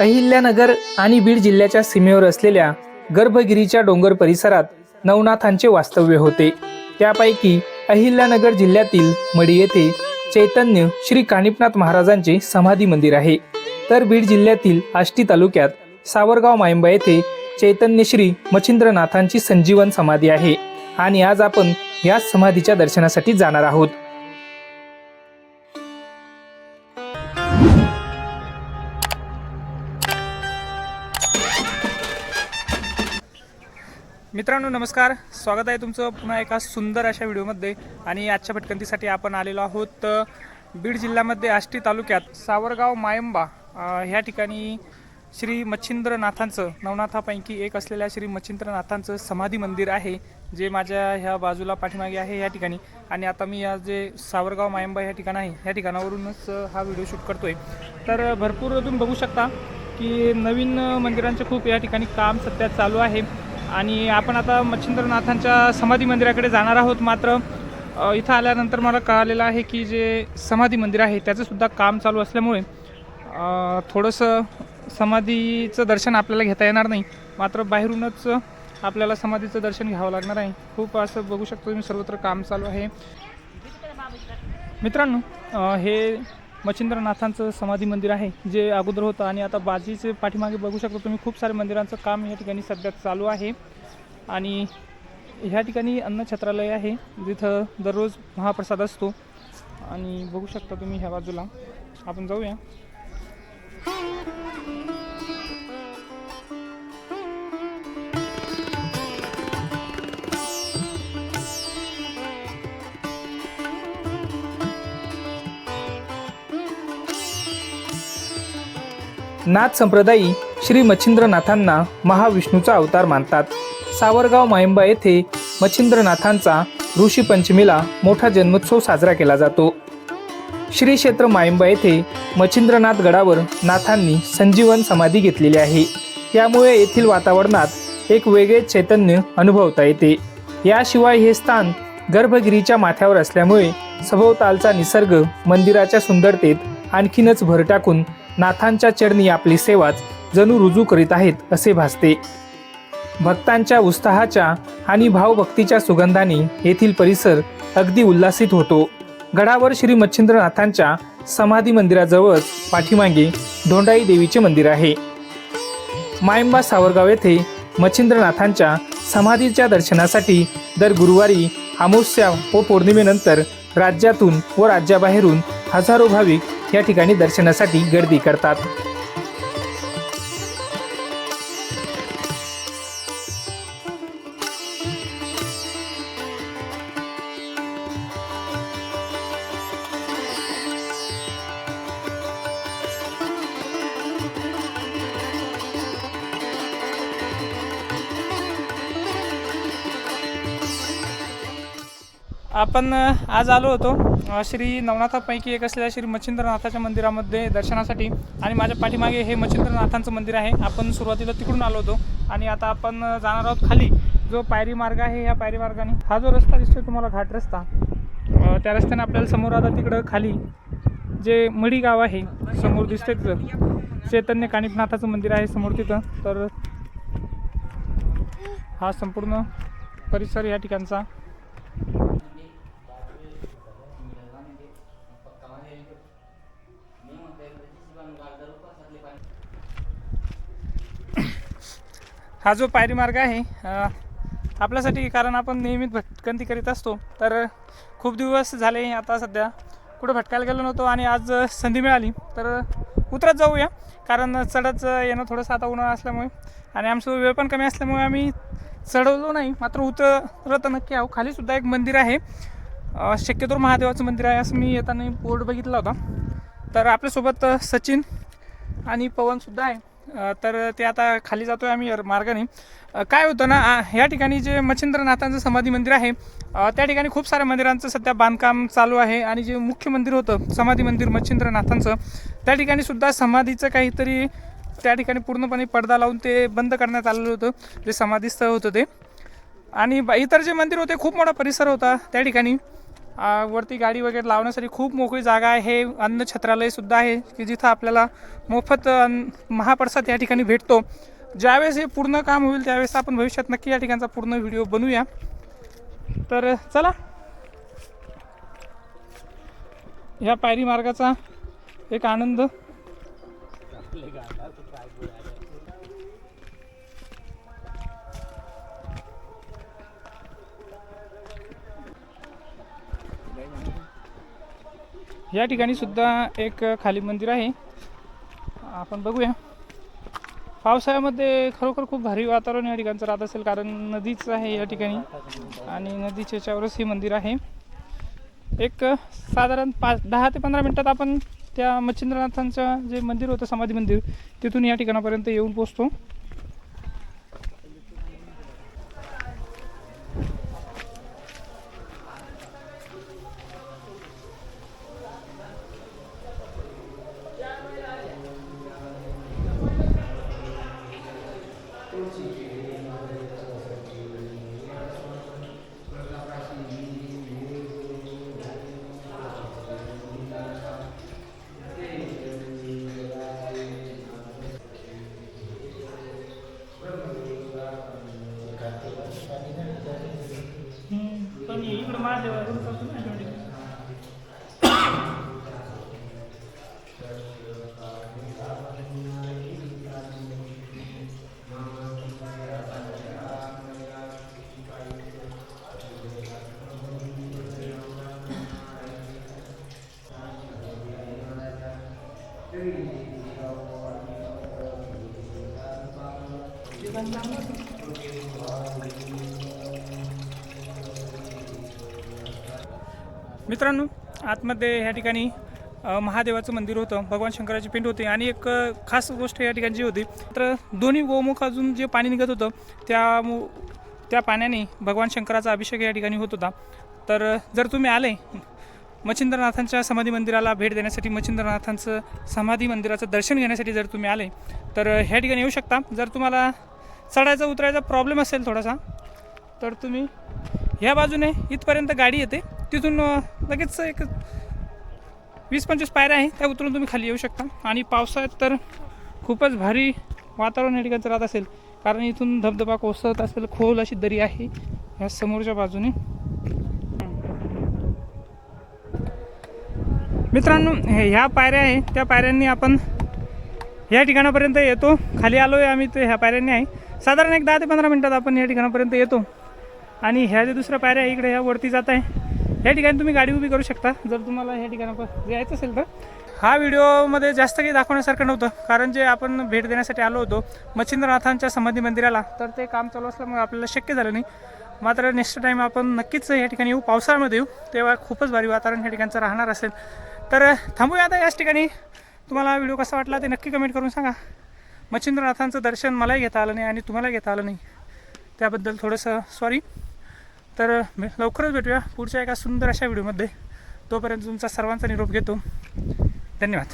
अहिल्यानगर आणि बीड जिल्ह्याच्या सीमेवर असलेल्या गर्भगिरीच्या डोंगर परिसरात नवनाथांचे वास्तव्य होते. त्यापैकी अहिल्यानगर जिल्ह्यातील मडी येथे चैतन्य श्री कानिपनाथ महाराजांचे समाधी मंदिर आहे. तर बीड जिल्ह्यातील आष्टी तालुक्यात सावरगाव मायंबा येथे चैतन्य श्री मच्छिंद्रनाथांची संजीवन समाधी आहे. आणि आज आपण याच समाधीच्या दर्शनासाठी जाणार आहोत. मित्रांनो नमस्कार. स्वागत आहे तुमचं पुन्हा एका सुंदर अशा व्हिडिओमध्ये. आणि आजच्या भटकंतीसाठी आपण आलेलो आहोत बीड जिल्ह्यामध्ये आष्टी तालुक्यात सावरगाव मायंबा ह्या ठिकाणी श्री मच्छिंद्रनाथांचं नवनाथापैकी एक असलेल्या श्री मच्छिंद्रनाथांचं समाधी मंदिर आहे जे माझ्या ह्या बाजूला पाठीमागे आहे या ठिकाणी. आणि आता मी या जे सावरगाव मायंबा ह्या ठिकाण आहे ह्या ठिकाणावरूनच हा व्हिडिओ शूट करतो आहे तर भरपूर तुम्ही बघू शकता की नवीन मंदिरांचे खूप या ठिकाणी काम सध्या चालू आहे. आणि आपण आता मच्छिंद्रनाथांच्या समाधी मंदिराकडे जाणार आहोत मात्र इथं आल्यानंतर मला कळालेलं आहे की जे समाधी मंदिर आहे त्याचंसुद्धा काम चालू असल्यामुळे थोडंसं समाधीचं दर्शन आपल्याला घेता येणार नाही. मात्र बाहेरूनच आपल्याला समाधीचं दर्शन घ्यावं लागणार आहे. खूप असं बघू शकतो तुम्ही सर्वत्र काम चालू आहे. मित्रांनो हे मच्छिंद्रनाथांचं समाधी मंदिर आहे जे अगोदर होतं आणि आता बाजीचे पाठीमागे बघू शकता तुम्ही खूप सारे मंदिरांचं काम या ठिकाणी सध्या चालू आहे. आणि ह्या ठिकाणी अन्नछत्रालय आहे जिथं दररोज महाप्रसाद असतो. आणि बघू शकता तुम्ही ह्या बाजूला. आपण जाऊया. नाथ संप्रदायी श्री मच्छिंद्रनाथांना महाविष्णूचा अवतार मानतात. सावरगाव माहिंबा येथे मच्छिंद्रनाथांचा ऋषी पंचमीला मोठा जन्मोत्सव साजरा केला जातो. श्री क्षेत्र माहिंबा येथे मच्छिंद्रनाथ गडावर नाथांनी संजीवन समाधी घेतलेली आहे. त्यामुळे येथील वातावरणात एक वेगळे चैतन्य अनुभवता येते. याशिवाय हे स्थान गर्भगिरीच्या माथ्यावर असल्यामुळे सभोवतालचा निसर्ग मंदिराच्या सुंदरतेत आणखीनच भर टाकून नाथांच्या चरणी आपली सेवाच जणू रुजू करीत आहेत असे भासते. भक्तांच्या उत्साहाच्या आणि भावभक्तीच्या सुगंधाने येथील परिसर अगदी उल्हासित होतो. गडावर श्री मच्छिंद्रनाथांच्या समाधी मंदिराजवळच पाठीमागे धोंडाई देवीचे मंदिर आहे. मायंबा सावरगाव येथे मच्छिंद्रनाथांच्या समाधीच्या दर्शनासाठी दर गुरुवारी अमावस्या व पौर्णिमेनंतर राज्यातून व राज्याबाहेरून हजारो भाविक या ठिकाणी दर्शनासाठी गर्दी करतात. आपण आज आलो होतो. श्री नवनाथापैकी एक असलेल्या श्री मच्छिंद्रनाथाच्या मंदिरामध्ये दर्शनासाठी आणि माझ्या पाठीमागे हे मच्छिंद्रनाथांचं मंदिर आहे. आपण सुरुवातीला तिकडून आलो होतो आणि आता आपण जाणार आहोत खाली. जो पायरी मार्ग आहे या पायरी मार्गाने. हा जो रस्ता दिसतोय तुम्हाला घाट रस्ता त्या रस्त्याने आपल्याला समोर आता तिकडं खाली जे मडी गाव आहे समोर दिसतंय तिथं. चैतन्य कानिपनाथाचं मंदिर आहे समोर तिथं. तर हा संपूर्ण परिसर या ठिकाणचा. हा जो पायरी मार्ग आहे आपल्यासाठी कारण आपण नियमित भटकंती करीत असतो. तर खूप दिवस झाले आता सध्या कुठं भटकायला गेलो नव्हतो आणि आज संधी मिळाली. तर उतरत जाऊया कारण चढत येणं थोडंसं आता उन्हाळा असल्यामुळे आणि आमचं वेळ पण कमी असल्यामुळे आम्ही चढवलो नाही मात्र उतरत नक्की आहो खालीसुद्धा एक मंदिर आहे. शक्यतो महादेवाचं मंदिर आहे असं मी येताना बोर्ड बघितला होता. तर आपल्यासोबत सचिन आणि पवनसुद्धा आहे. तर ते आता खाली जातोय आम्ही मार्गाने. काय होतं ना या ठिकाणी जे मच्छिंद्रनाथांचं समाधी मंदिर आहे त्या ठिकाणी खूप साऱ्या मंदिरांचं सध्या बांधकाम चालू आहे आणि जे मुख्य मंदिर होतं समाधी मंदिर मच्छिंद्रनाथांचं त्या ठिकाणी सुद्धा समाधीचं काहीतरी त्या ठिकाणी पूर्णपणे पडदा लावून ते बंद करण्यात आलेलं होतं जे समाधीस्थळ होतं ते. आणि इतर जे मंदिर होते खूप मोठा परिसर होता त्या ठिकाणी. वरती गाडी वगैरे लावण्यासाठी खूप मोकळी जागा आहे. हे अन्न छत्रालय सुद्धा आहे की जिथं आपल्याला मोफत महाप्रसाद या ठिकाणी भेटतो. ज्यावेळेस हे पूर्ण काम होईल त्यावेळेस आपण भविष्यात नक्की या ठिकाणचा पूर्ण व्हिडिओ बनवूया. तर चला. ह्या पायरी मार्गाचा एक आनंद. या ठिकाणी सुद्धा एक खाली मंदिर आहे. आपण बघूया. पावसाळ्यामध्ये खरोखर खूप भारी वातावरण या ठिकाणचं राहत असेल कारण नदीच आहे या ठिकाणी आणि नदीच्या याच्यावरच हे मंदिर आहे. एक साधारण पाच दहा ते पंधरा मिनटात आपण त्या मच्छिंद्रनाथांचं जे मंदिर होतं समाधी मंदिर तिथून या ठिकाणापर्यंत येऊन पोचतो इकडं मित्रांनो आतमध्ये ह्या ठिकाणी महादेवाचं मंदिर होतं भगवान शंकराची पिंड होती आणि एक खास गोष्ट या ठिकाणी जी होती. तर दोन्ही गोमुख अजून जे पाणी निघत होतं त्या मु- त्या पाण्याने भगवान शंकराचा अभिषेक या ठिकाणी होत होता. तर जर तुम्ही आले मच्छिंद्रनाथांच्या समाधी मंदिराला भेट देण्यासाठी मच्छिंद्रनाथांचं समाधी मंदिराचं दर्शन घेण्यासाठी जर तुम्ही आले तर ह्या ठिकाणी येऊ शकता. जर तुम्हाला चढायचा उतरायचा प्रॉब्लेम असेल थोडासा तर तुम्ही ह्या बाजूने इथपर्यंत गाडी येते. तिथून लगेच एक वीस पंचवीस पायऱ्या आहे त्या उतरून तुम्ही खाली येऊ शकता. आणि पावसाळ्यात तर खूपच भारी वातावरण या ठिकाणचं राहत असेल. कारण इथून धबधबा कोसळत असेल खोल अशी दरी आहे ह्या समोरच्या बाजूने. मित्रांनो हे ह्या पायऱ्या आहे त्या पायऱ्यांनी आपण ह्या ठिकाणापर्यंत येतो. खाली आलो आहे आम्ही ते ह्या पायऱ्यांनी आहे. साधारण एक दहा ते पंधरा मिनटात आपण या ठिकाणापर्यंत येतो. आणि ह्या ज्या दुसऱ्या पायऱ्या आहे इकडे ह्या वरती जात आहे. या ठिकाणी तुम्ही गाडी उभी करू शकता. जर तुम्हाला या ठिकाणी यायचं असेल तर. हा व्हिडिओमध्ये जास्त काही दाखवण्यासारखं नव्हतं. कारण जे आपण भेट देण्यासाठी आलो होतो मच्छिंद्रनाथांच्या समाधी मंदिराला तर ते काम चालू असल्यामुळे आपल्याला शक्य झालं नाही. मात्र नेक्स्ट टाईम आपण नक्कीच या ठिकाणी येऊ. पावसाळ्यामध्ये येऊ. तेव्हा खूपच भारी वातावरण या ठिकाणचं राहणार असेल. तर थांबूया आता याच ठिकाणी. तुम्हाला व्हिडिओ कसा वाटला ते नक्की कमेंट करून सांगा. मच्छिंद्रनाथांचं दर्शन मलाही घेता आलं नाही आणि तुम्हाला घेता आलं नाही. त्याबद्दल थोडंसं सॉरी तर लवकरच भेटूया पुढच्या एका सुंदर अशा व्हिडिओमध्ये. तोपर्यंत तुमचा सर्वांचा निरोप घेतो. धन्यवाद.